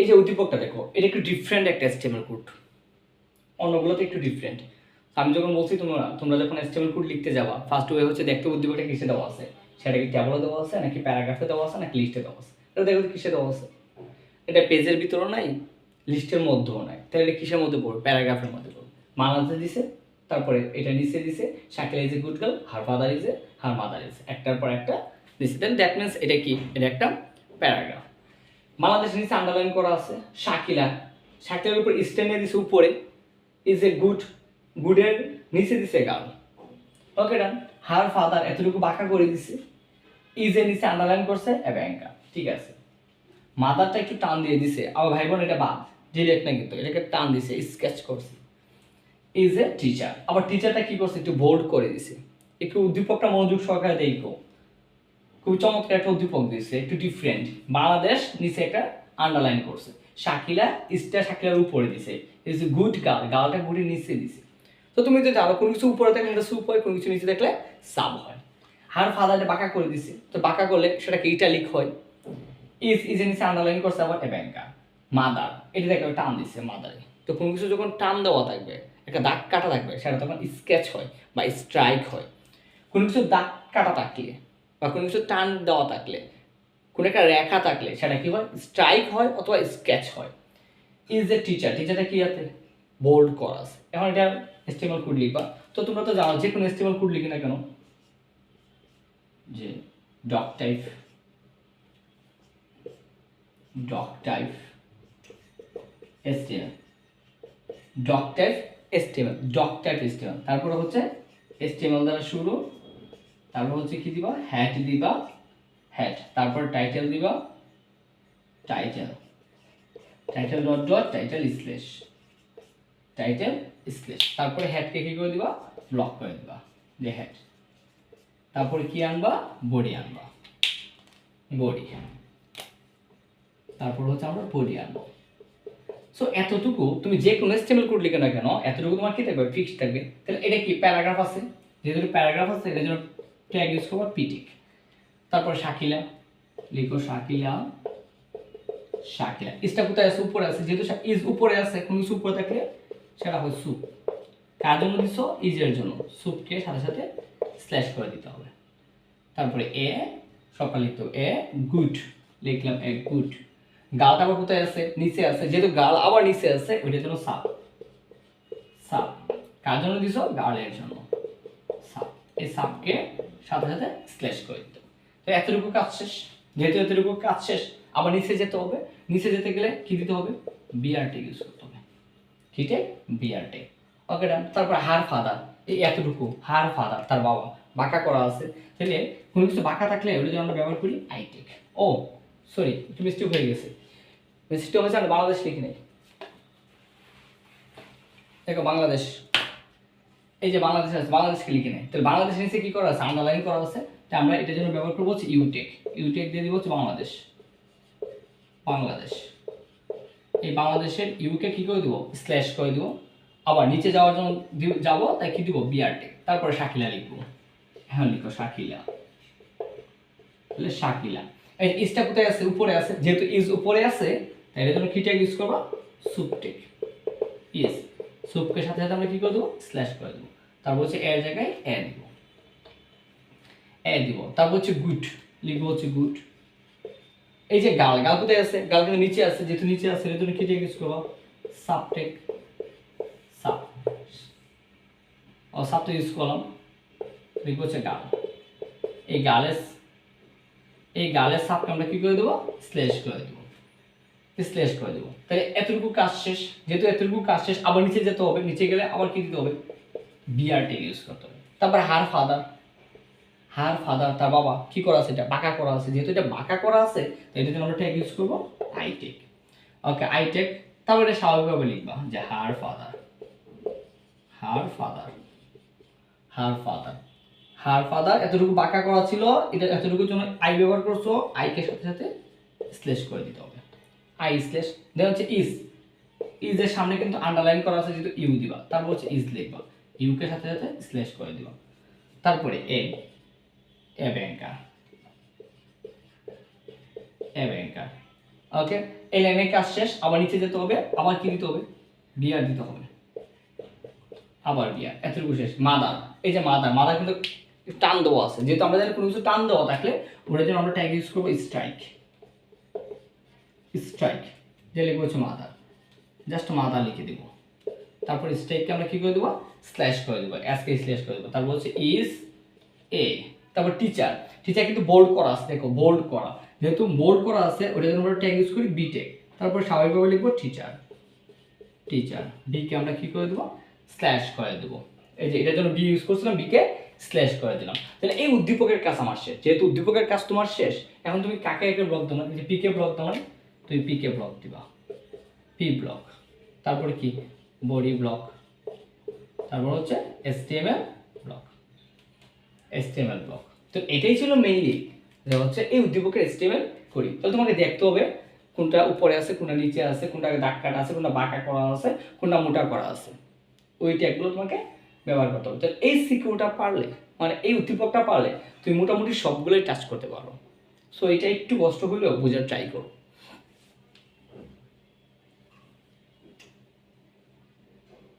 এই যে উদ্দীপকটা দেখো, এটা একটু ডিফারেন্ট একটা এস্টেমেল কোড অন্যগুলোতে একটু ডিফারেন্ট আমি যখন বলছি তোমরা তোমরা যখন এস্টেমেল কোড লিখতে যাবা ফার্স্ট ওয়ে হচ্ছে দেখতে উদ্দীপকটা কিসে দেওয়া আছে? সেটা কি ট্যাবলে দেওয়া আছে, নাকি প্যারাগ্রাফে দেওয়া আছে, নাকি লিস্টে দেওয়া আছে? এটা দেখো কিসে দেওয়া আছে। এটা পেজের ভিতরেও নাই লিস্টের মধ্যেও নাই। তাহলে এটা কিসের মধ্যে পড়বে? প্যারাগ্রাফের মধ্যে পড়বে। মানাতে দিছে, তারপরে এটা নিচে দিছে Shakil is a good girl her father is a her mother is একটার পর একটা দিছে। দেন দ্যাট মিনস এটা কি? এটা একটা প্যারাগ্রাফ বাংলাদেশ নিচে আন্ডারলাইন করা আছে, শাকিলা। শাকিলার উপর স্ট্যান্ডে দিছে উপরে ইজ এ গুড গুডের নিচে দিছে গার্ল ওকে ডান হার ফাদার এতটুকু বাঁকা করে দিছে ইজ এ নিচে আন্ডারলাইন করছে ব্যাংকা ঠিক আছে। মাদারটা একটু টান দিয়ে দিছে। আবার ভাই বোন এটা বাদ। ডিরেক্ট না কিন্তু, এটাকে টান দিছে স্কেচ করছে। ইজ এ টিচার আবার টিচারটা কি করছে, একটু বোল্ড করে দিছে। একটু উদ্দীপকটা মনোযোগ সহকারে দেখো। খুব চমৎকার একটা উদ্দীপক দিয়েছে, একটু ডিফারেন্ট বাংলাদেশ নিচে একটা আন্ডারলাইন করছে। শাকিলা ইস্টা শাকিলার উপরে দিছে। ইজ গুড গার্ল গালটা গুডের নিচে দিছে। তো তুমি তো জানো কোনো কিছু উপরে থাকলে সুপ হয় কোনো কিছু নিচে দেখলে সাব হয়। হার ফাদারটা বাঁকা করে দিছে। তো বাঁকা করলে সেটা কি ইটালিক হয় ইজ ইজ নিচে আন্ডারলাইন করছে আবার এ ব্যাংকা মাদার এটা দেখো, টান দিছে মাদারে তো কোনো কিছু যখন টান দেওয়া থাকবে, একটা দাগ কাটা থাকবে, সেটা তখন স্কেচ হয় বা স্ট্রাইক হয়। কোনো কিছু দাগ কাটা থাকলে বা কোনো কিছু টান দেওয়া থাকলে, কোনো একটা রেখা থাকলে, সেটা কি হয়? স্ট্রাইক হয় অথবা স্কেচ হয়। ইজ এ টিচার টিচারটা কি আছে? বোল্ড করাস এখন এটা এস্টিমাল কোড লিখবা। তো তোমরা তো জানো, যে কোনো এস্টিমাল কোড লিখি না কেন? যে doc type doc type HTML. Doc type HTML doc type HTML. তারপরে হচ্ছে এস্টিমাল দ্বারা শুরু। তারপর হচ্ছে কি দিবা? হ্যাট দিবা। হ্যাট তারপর টাইটেল দিবা। Title title dot dot title slash title slash তারপরে হ্যাটকে কি করে দিবা? ব্লক করে দিবা। যে হ্যাট তারপরে কি আনবা? বডি আনবা। বডি তারপর হচ্ছে আমরা বডি আনব। সো এতটুকু তুমি যে কোনো স্টেবল কোড লিখে না কেন, এতটুকু তোমার কি থাকবে? ফিক্স থাকবে। তাহলে এটা কি? প্যারাগ্রাফ আছে। যেহেতু প্যারাগ্রাফ আছে, এটা জন্য ট্যাগ ইউজ করব পিটিক। তারপর শাকিলা, লিখো শাকিলা শাকিলা। ইসটা কোথায় আছে? উপরে আছে। যেহেতু ইজ উপরে আছে, কোনো কিছু উপরে থাকলে সেটা হয় সুপ। কার জন্য দিছো? ইজের জন্য। সুপকে সাথে সাথে স্ল্যাশ করে দিতে হবে। তারপরে এ, সকাল লিখতে এ, গুড। লিখলাম এ, গুড। গালটা আবার কোথায় আছে? নিচে আছে। যেহেতু গাল আবার নিচে আছে, ওইটার জন্য সাপ। সাপ। কার জন্য দিছো? গালের জন্য। এই সাপকে সাথে সাথে স্ল্যাশ করে দিতে। তো এতটুকু কাজ শেষ? যেহেতু এতটুকু কাজ শেষ, আবার নিচে যেতে হবে। নিচে যেতে গেলে কি দিতে হবে? বিআরটি ইউজ করতে হবে। ঠিক বিআরটি ওকে ডান তারপর হার ফাদার এই এতটুকু, হার ফাদার তার বাবা। বাঁকা করা আছে। তাহলে কোনো কিছু বাঁকা থাকলে ওটা যেন আমরা ব্যবহার করি আইটেক ও সরি একটু মিস্টেক হয়ে গেছে। মিস্টেক হয়েছে, আমরা বাংলাদেশ লিখি নাই। দেখো, বাংলাদেশ। এই যে বাংলাদেশ আছে, বাংলাদেশকে লিখে নেই তাহলে বাংলাদেশ নিচে কি করা আছে? আন্ডারলাইন করা আছে। তাই আমরা এটার জন্য ব্যবহার করব হচ্ছে ইউটেক ইউটেক দিয়ে দিব হচ্ছে বাংলাদেশ। বাংলাদেশ। এই বাংলাদেশের ইউকে কি করে দিব? স্ল্যাশ করে দিব। আবার নিচে যাওয়ার জন্য যাব, তাই কি দিব? বিআরটেক তারপরে শাকিলা লিখব। হ্যাঁ লিখো শাকিলা তাহলে শাকিলা এই ইসটা কোথায় আছে? উপরে আছে। যেহেতু ইজ উপরে আছে, তাই এর জন্য কি ট্যাগ ইউজ করব। সুপটেক ইয়েস সুপকে সাথে সাথে আমরা কি করে দেবো? স্ল্যাশ করে দেবো। তারপর হচ্ছে এর জায়গায় এ দিব। এ দিব। তারপর হচ্ছে গুড। লিখব হচ্ছে গুড। এই যে গাল গাল কোথায় আছে? গাল কিন্তু নিচে আছে, যেহেতু নিচে আছে জন্য কি ট্যাগ ইউজ করব? সাবটেক সাব। ও সাবটা ইউজ করলাম। লিখব হচ্ছে গাল। এই গালের এই গালের সাপকে আমরা কি করে দেবো? স্ল্যাশ করে দেবো। স্ল্যাশ করে দেবো। তাহলে এতটুকু কাজ শেষ। যেহেতু এতটুকু কাজ শেষ, আবার নিচে যেতে হবে, নিচে গেলে আবার কি দিতে হবে? বিআরটি ইউজ করতে হবে। তারপর হার ফাদার। হার ফাদার, তার বাবা, কি করা আছে এটা? বাঁকা করা আছে। যেহেতু এটা বাঁকা করা আছে তো এটার জন্য আমরা ট্যাগ ইউজ করব আইটেক ওকে আইটেক তারপর এটা স্বাভাবিকভাবে লিখবা যে her father. Her father. Her father. Her father, এতটুকু বাঁকা করা ছিল, এটা এতটুকুর জন্য আই ব্যবহার করছ আইকে সাথে সাথে স্লেশ করে দিতে আই স্লেশ দেন হচ্ছে ইজ ইজের সামনে কিন্তু আন্ডারলাইন করা আছে যেহেতু ইউ দিবা। তারপর হচ্ছে ইজ লিখবা। ইউকে সাথে সাথে স্লেশ করে দিবা। তারপরে এ এ ব্যাংকার এ ব্যাংকার ওকে এই লাইনের কাজ শেষ। আবার নিচে যেতে হবে। আবার কি দিতে হবে? বিয়ার দিতে হবে। আবার বিয়ার এতটুকু শেষ। মাদার এই যে মাদার মাদার কিন্তু টান দেওয়া আছে। যেহেতু আমরা জানি কোনো কিছু টান দেওয়া থাকলে ওটার জন্য আমরা ট্যাগ ইউজ করব স্ট্রাইক স্ট্রাইক যে লিখব হচ্ছে মাদার। জাস্ট মাদার লিখে দেবো। তারপর স্ট্রাইককে আমরা কি করে দেবো? স্ল্যাশ করে দেবো এসকে স্ল্যাশ করে দেবো। তারপর হচ্ছে ইজ এ তারপর টিচার টিচার কিন্তু বোল্ড করা আছে, দেখো বোল্ড করা। যেহেতু বোল্ড করা আছে ওটা জন্য আমরা ট্যাগ ইউজ করি বিটেক তারপর স্বাভাবিকভাবে লিখব টিচার টিচার বিকে আমরা কি করে দেবো? স্ল্যাশ করে দেবো। এই যে, এটার জন্য বি ইউজ করছিলাম বিকে স্ল্যাশ করে দিলাম। তাহলে এই উদ্দীপকের কাজ আমার শেষ। যেহেতু উদ্দীপকের কাজ তোমার শেষ, এখন তুমি কাকে একে ব্লক দাও? না যে পিকে ব্লক দাও না তুমি পিকে ব্লক দিবা। পি ব্লক তারপরে কি? বডি ব্লক তারপর হচ্ছে এসটিএমএল ব্লক এসটিএমএল ব্লক তো এটাই ছিল মেইনলি যে হচ্ছে এই উদ্দীপকের এসটিএমএল করি। তাহলে তোমাকে দেখতে হবে কোনটা উপরে আছে, কোনটা নিচে আছে, কোনটা দাগ কাটা আছে, কোনটা বাঁকা করা আছে, কোনটা মোটা করা আছে। ওই ট্যাগগুলো তোমাকে ব্যবহার করতে হবে। তো এই সিকিউরটা পারলে মানে এই উদ্দীপকটা পারলে, তুমি মোটামুটি সবগুলোই টাচ করতে পারো। সো এটা একটু কষ্ট হলেও বোঝার ট্রাই করো।